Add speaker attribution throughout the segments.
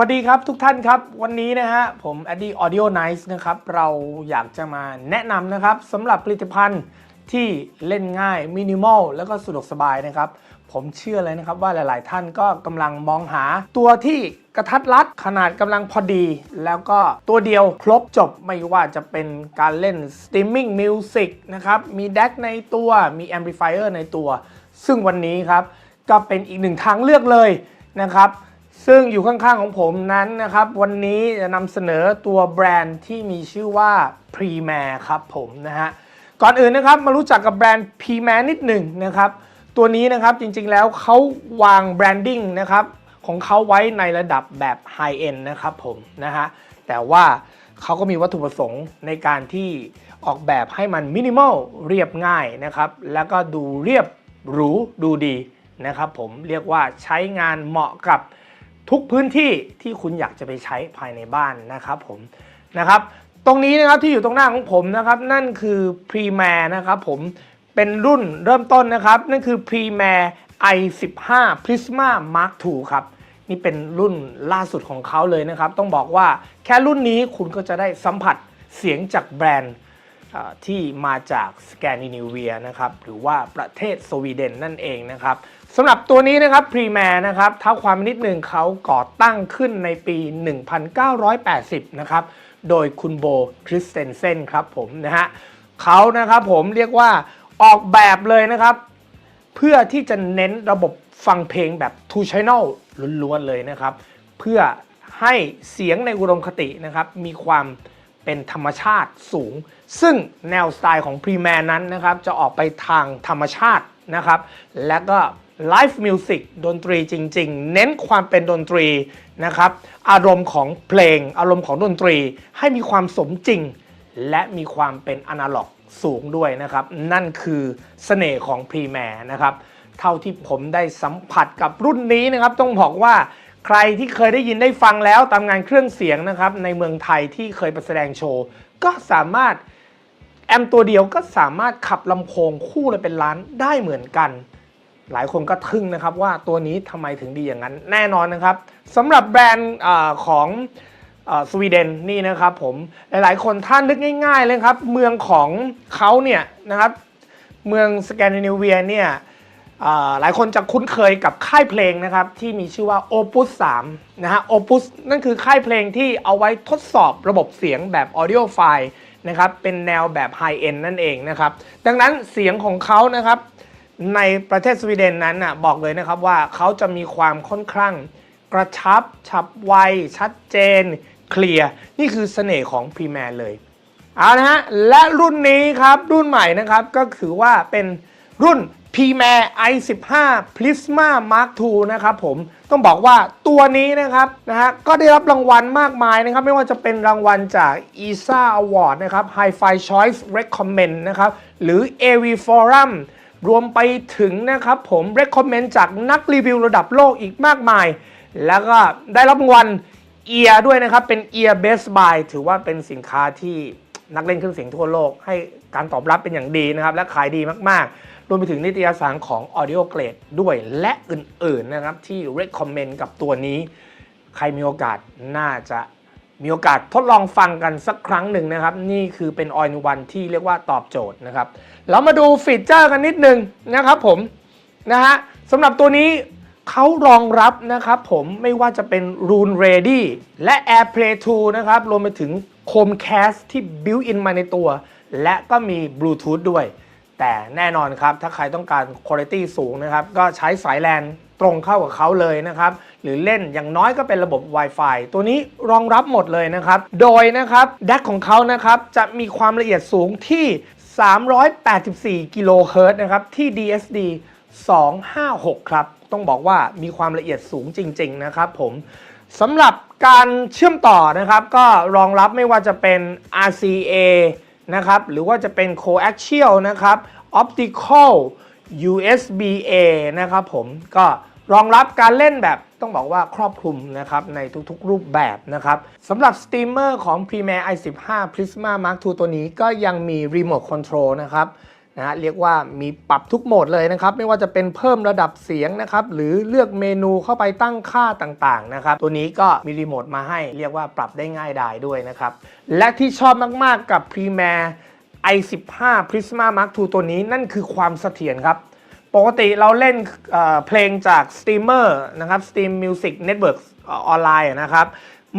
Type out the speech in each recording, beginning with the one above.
Speaker 1: วัสดีครับทุกท่านครับ วันนี้นะฮะผม a d d y Audio Nice นะครับเราอยากจะมาแนะนำนะครับสำหรับผลิตภัณฑ์ที่เล่นง่ายมินิมอลแล้วก็สะดวกสบายนะครับ ผมเชื่อเลยนะครับว่าหลาย ๆ ท่านก็กำลังมองหาตัวที่กระทัดรัดขนาดกำลังพอดี แล้วก็ตัวเดียวครบจบไม่ว่าจะเป็นการเล่น Streaming Music นะครับมี DAC ในตัวมี Amplifier ในตัว ซึ่งวันนี้ครับก็เป็นอีกหนึ่งทางเลือกเลยนะครับ ซึ่งอยู่ข้างๆของผมนั้นนะครับ วันนี้จะนำเสนอตัวแบรนด์ที่มีชื่อว่า p r e m a r ครับผมนะฮะ ก่อนอื่นนะครับมารู้จักกับแบรนด์ p r e m a r นิดหนึ่งนะครับ ตัวนี้นะครับจริงๆแล้วเขาวางแบรนดิ้งนะครับของเขาไว้ในระดับแบบไฮเอ็นนะครับผมนะฮะ แต่ว่าเขาก็มีวัตถุประสงค์ในการที่ออกแบบให้มันมินิมอลเรียบง่ายนะครับ แล้วก็ดูเรียบหรูดูดีนะครับผมเรียกว่าใช้งานเหมาะกับ ทุกพื้นที่ที่คุณอยากจะไปใช้ภายในบ้านนะครับผมนะครับ ตรงนี้นะครับที่อยู่ตรงหน้าของผมนะครับนั่นคือ p r e m a r นะครับผมเป็นรุ่นเริ่มต้นนะครับ นั่นคือ p r e m a r i15 Prisma Mark II ครับนี่เป็นรุ่นล่าสุดของเขาเลยนะครับ ต้องบอกว่าแค่รุ่นนี้คุณก็จะได้สัมผัสเสียงจากแบรนด์ที่มาจากสแกนดิเนเวียนะครับหรือว่าประเทศสวีเดนนั่นเองนะครับ สำหรับตัวนี้นะครับพรีแมร์นะครับเท้าความนิดหนึ่งเขาก่อตั้งขึ้นในปี 1980 นะครับ โดยคุณโบคริสเตนเซนครับผมนะฮะเขานะครับผมเรียกว่าออกแบบเลยนะครับ เพื่อที่จะเน้นระบบฟังเพลงแบบ two channel ล้วนๆเลยนะครับ เพื่อให้เสียงในอุดมคตินะครับ มีความเป็นธรรมชาติสูง ซึ่งแนวสไตล์ของพรีแมนนั้นนะครับ จะออกไปทางธรรมชาตินะครับ และก็ ไลฟ์มิวสิกดนตรีจริง ๆ เน้นความเป็นดนตรีนะครับ อารมณ์ของเพลง อารมณ์ของดนตรี ให้มีความสมจริง และมีความเป็นอนาล็อกสูงด้วยนะครับ นั่นคือเสน่ห์ของพรีแมร์นะครับ เท่าที่ผมได้สัมผัสกับรุ่นนี้นะครับ ต้องบอกว่าใครที่เคยได้ยินได้ฟังแล้วตามงานเครื่องเสียงนะครับ ในเมืองไทยที่เคยไปแสดงโชว์ ก็สามารถแอมตัวเดียวก็สามารถขับลำโพงคู่เลยเป็นล้านได้เหมือนกัน หลายคนก็ทึ่งนะครับว่าตัวนี้ทำไมถึงดีอย่างนั้น แน่นอนนะครับสำหรับแบรนด์ของสวีเดนนี่นะครับผมหลายๆ คนท่านนึกง่าย ๆ เลยครับเมืองของเขาเนี่ยนะครับเมืองสแกนดิเนเวียเนี่ยหลายคนจะคุ้นเคยกับค่ายเพลงนะครับที่มีชื่อว่า Opus 3นะฮะ Opus นั่นคือค่ายเพลงที่เอาไว้ทดสอบระบบเสียงแบบ Audio File นะครับเป็นแนวแบบ High End นั่นเองนะครับดังนั้นเสียงของเขานะครับ ในประเทศสวีเดนนั้นน่ะบอกเลยนะครับว่าเขาจะมีความค่อนข้างกระชับ ฉับไว ชัดเจน เคลียร์นี่คือเสน่ห์ของพรีแมร์เลย เอานะฮะ และรุ่นนี้ครับ รุ่นใหม่นะครับ ก็ถือว่าเป็นรุ่น p m a i15 Prisma Mark II นะครับผมต้องบอกว่าตัวนี้นะครับนะฮะก็ได้รับรางวัลมากมายนะครับ ไม่ว่าจะเป็นรางวัลจาก ESA Award นะครับ Hi-Fi Choice Recommend นะครับ หรือ AV Forum รวมไปถึงนะครับผม Recommend จากนักรีวิวระดับโลกอีกมากมาย แล้วก็ได้รับรางวัลเอียด้วยนะครับ เป็น Ear Best Buy ถือว่าเป็นสินค้าที่นักเล่นเครื่องเสียงทั่วโลก ให้การตอบรับเป็นอย่างดีนะครับ และขายดีมากๆ รวมไปถึงนิตยสารของ Audio Grade ด้วยและอื่นๆนะครับที่ recommend กับตัวนี้ ใครมีโอกาสน่าจะ มีโอกาสทดลองฟังกันสักครั้งหนึ่งนะครับ นี่คือเป็น All in One ที่เรียกว่าตอบโจทย์นะครับ เรามาดูฟีเจอร์กันนิดนึงนะครับผมนะฮะสำหรับตัวนี้เขารองรับนะครับผมไม่ว่าจะเป็น Rune Ready และ AirPlay 2 นะครับ รวมไปถึง Chromecast ที่ built in มาในตัว และก็มี Bluetooth ด้วย แต่แน่นอนครับ ถ้าใครต้องการคุณภาพสูงนะครับ ก็ใช้สายแลนตรงเข้ากับเขาเลยนะครับหรือเล่นอย่างน้อยก็เป็นระบบ Wi-Fi ตัวนี้รองรับหมดเลยนะครับ โดยนะครับแดกของเขานะครับจะมีความละเอียดสูงที่ 384 กิโลเฮิรตซ์นะครับที่ DSD 256 ครับ ต้องบอกว่ามีความละเอียดสูงจริง ๆ นะครับผมสำหรับการเชื่อมต่อนะครับ ก็รองรับไม่ว่าจะเป็น RCA นะครับ หรือว่าจะเป็น coaxial นะครับ optical USB-A นะครับผมก็รองรับการเล่นแบบ ต้องบอกว่าครอบคลุมนะครับในทุกๆรูปแบบนะครับสำหรับสตรีมเมอร์ของ Premiere i15 Prisma Mark II ตัวนี้ก็ยังมี Remote Control นะครับนะฮะเรียกว่ามีปรับทุกโหมดเลยนะครับ ไม่ว่าจะเป็นเพิ่มระดับเสียงนะครับ หรือเลือกเมนูเข้าไปตั้งค่าต่างๆนะครับ ตัวนี้ก็มีรีโมทมาให้เรียกว่าปรับได้ง่ายดายด้วยนะครับ และที่ชอบมากๆกับ Premiere i15 Prisma Mark II ตัวนี้นั่นคือความเสถียรครับ ปกติเราเล่นเเพลงจากสตรีมเมอร์นะครับ Steam Music Network ออนไลน์นะครับ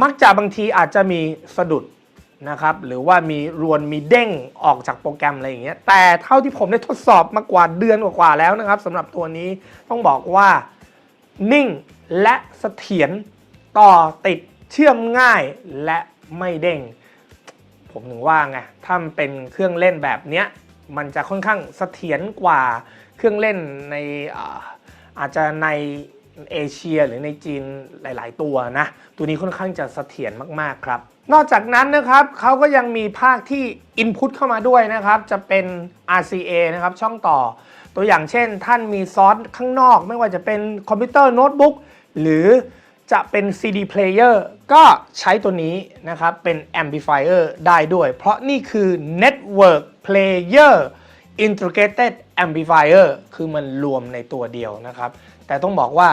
Speaker 1: มักจะบางทีอาจจะมีสะดุดนะครับ หรือว่ามีรวนมีเด้งออกจากโปรแกรมอะไรอย่างเงี้ย แต่เท่าที่ผมได้ทดสอบมากว่าเดือนกว่าๆแล้วนะครับสำหรับตัวนี้ต้องบอกว่านิ่งและเสถียรต่อติดเชื่อมง่ายและไม่เด้ง ผมถึงว่าไง ถ้ามันเป็นเครื่องเล่นแบบเนี้ย มันจะค่อนข้างเสถียรกว่าเครื่องเล่นในอาจจะในเอเชียหรือในจีนหลาย ๆ ตัวนะ ตัวนี้ค่อนข้างจะเสถียรมาก ๆ ครับ นอกจากนั้นนะครับเขาก็ยังมีภาคที่ Input เข้ามาด้วยนะครับ จะเป็น RCA นะครับ ช่องต่อ ตัวอย่างเช่น ท่านมีซอสข้างนอก ไม่ว่าจะเป็นคอมพิวเตอร์โน้ตบุ๊กหรือจะเป็น CD player ก็ใช้ตัวนี้นะครับ เป็น amplifier ได้ด้วย เพราะนี่คือ network player integrated amplifier คือมันรวมในตัวเดียวนะครับ แต่ต้องบอกว่า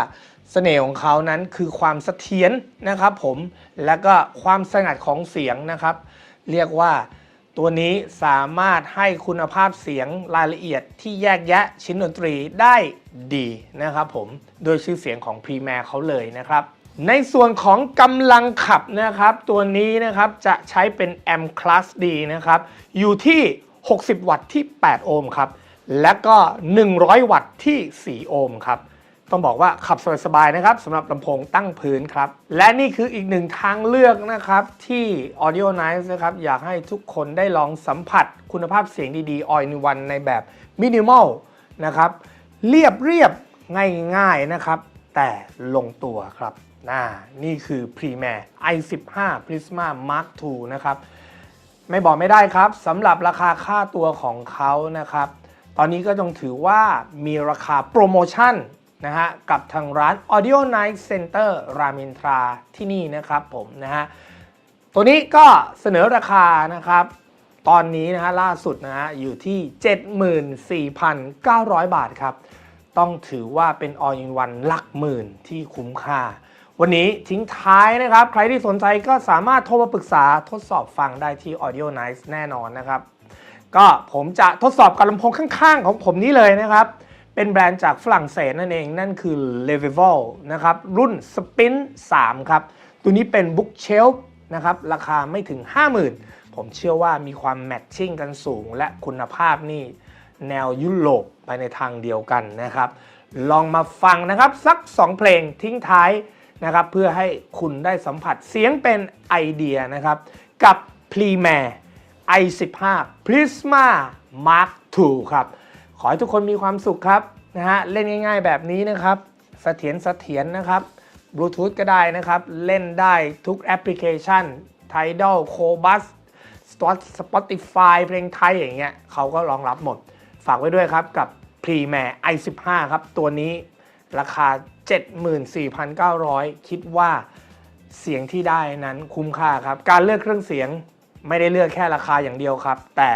Speaker 1: เสน่ห์ของเขานั้นคือความเสถียรนะครับผมและก็ความสงัดของเสียงนะครับ เรียกว่าตัวนี้สามารถให้คุณภาพเสียงรายละเอียดที่แยกแยะชิ้นดนตรีได้ดีนะครับผมโดยชื่อเสียงของ p r e m i e r เขาเลยนะครับ ในส่วนของกำลังขับนะครับ ตัวนี้นะครับจะใช้เป็น M Class D นะครับ อยู่ที่ 60 วัตต์ที่ 8 โอห์มครับ และก็ 100 วัตต์ที่ 4 โอห์มครับ ต้องบอกว่าขับสบายๆนะครับสำหรับลำโพงตั้งพื้นครับ และนี่คืออีกหนึ่งทางเลือกนะครับ ที่ Audio Nice นะครับ อยากให้ทุกคนได้ลองสัมผัสคุณภาพเสียงดีๆ All in One ในแบบมินิมอลนะครับ เรียบเรียบๆง่ายๆนะครับ แต่ลงตัวครับ น่านี่คือ Premier i15 Prisma Mark II นะครับ ไม่บอกไม่ได้ครับสำหรับราคาค่าตัวของเขานะครับ ตอนนี้ก็ต้องถือว่ามีราคาโปรโมชั่นนะฮะกับทางร้าน Audio Night Center รามอินทราที่นี่นะครับผมนะฮะตัวนี้ก็เสนอราคานะครับ ตอนนี้นะฮะล่าสุดนะฮะอยู่ที่ 74,900 บาทครับ ต้องถือว่าเป็น all in one หลักหมื่นที่คุ้มค่า วันนี้ทิ้งท้ายนะครับ ใครที่สนใจก็สามารถโทรมาปรึกษาทดสอบฟังได้ที่ Audio Nice แน่นอนนะครับ ก็ผมจะทดสอบกับลำโพงข้างๆ ของผมนี้เลยนะครับ เป็นแบรนด์จากฝรั่งเศสนั่นเอง นั่นคือ l e v e l นะครับ รุ่น Spin 3 ครับ ตัวนี้เป็น Bookshelf นะครับ ราคาไม่ถึง 50,000 ผมเชื่อว่ามีความแมทชิ่งกันสูง และคุณภาพนี่แนวยุโรปไปในทางเดียวกันนะครับ ลองมาฟังนะครับ สัก 2 เพลงทิ้งท้าย นะครับเพื่อให้คุณได้สัมผัสเสียงเป็นไอเดียนะครับ กับ p r e m a r i15 Prisma Mark II ครับ ขอให้ทุกคนมีความสุขครับนะฮะเล่นง่าย ๆ แบบนี้นะครับเสถียรเสถียรนะครับบลูทูธก็ได้นะครับ เล่นได้ทุกแอปพลิเคชัน Tidal Cobus Spotify เพลงไทยอย่างเงี้ยเขาก็รองรับหมด ฝากไว้ด้วยครับกับ p r e m a r i15 ครับ ตัวนี้ราคา 74,900 คิดว่าเสียงที่ได้นั้นคุ้มค่าครับ การเลือกเครื่องเสียงไม่ได้เลือกแค่ราคาอย่างเดียวครับ แต่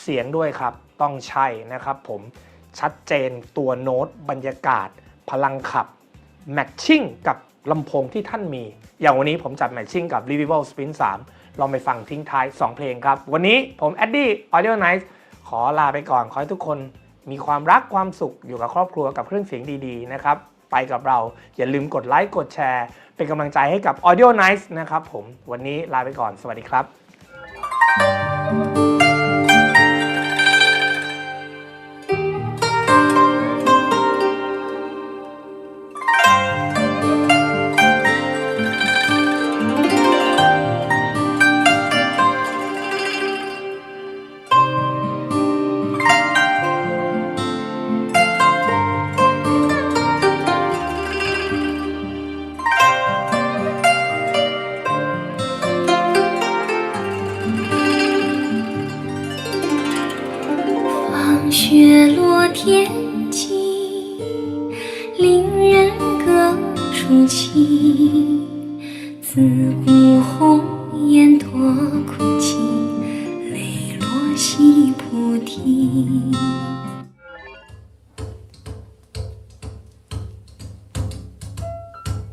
Speaker 1: เสียงด้วยครับต้องใช่นะครับผมชัดเจนตัวโน้ตบรรยากาศ พลังขับแมทชิ่งกับลำโพงที่ท่านมี อย่างวันนี้ผมจัดแมทชิ่งกับ r e v i v a l Spin 3 ลองไปฟังทิ้งท้าย 2 เพลงครับ วันนี้ผมแอดดี้ Audio Nice ขอลาไปก่อน ขอให้ทุกคนมีความรักความสุขอยู่กับครอบครัวกับเครื่องเสียงดี ๆ นะครับ ไปกับเรา อย่าลืมกดไลค์กดแชร์ เป็นกำลังใจให้กับ Audio Nice นะครับผมวันนี้ลาไปก่อนสวัสดีครับ
Speaker 2: 放自古红颜多苦情，泪落西菩提。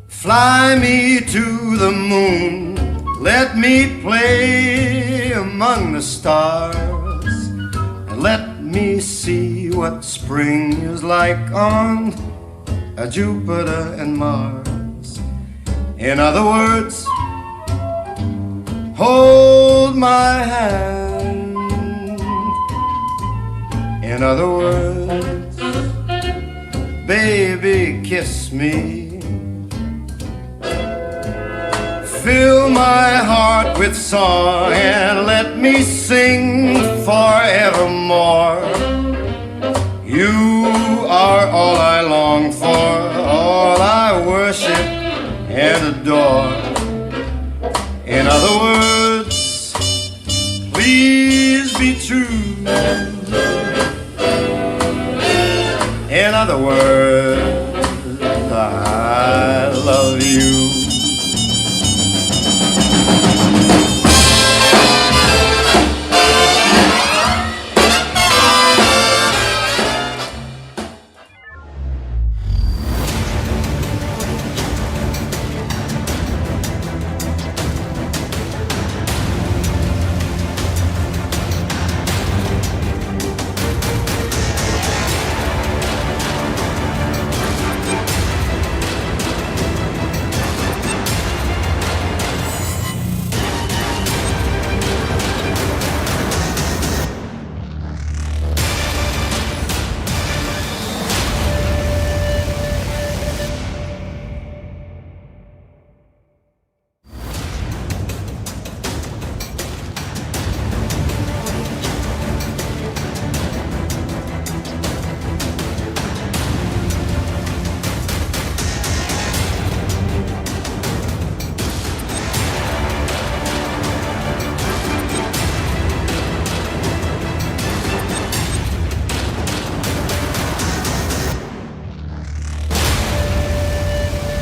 Speaker 3: Fly me to the moon, let me play among the stars, and let me see what spring is like on Jupiter and Mars. In other words, hold my hand. In other words, baby, kiss me. Fill my heart with song and let me sing forevermore.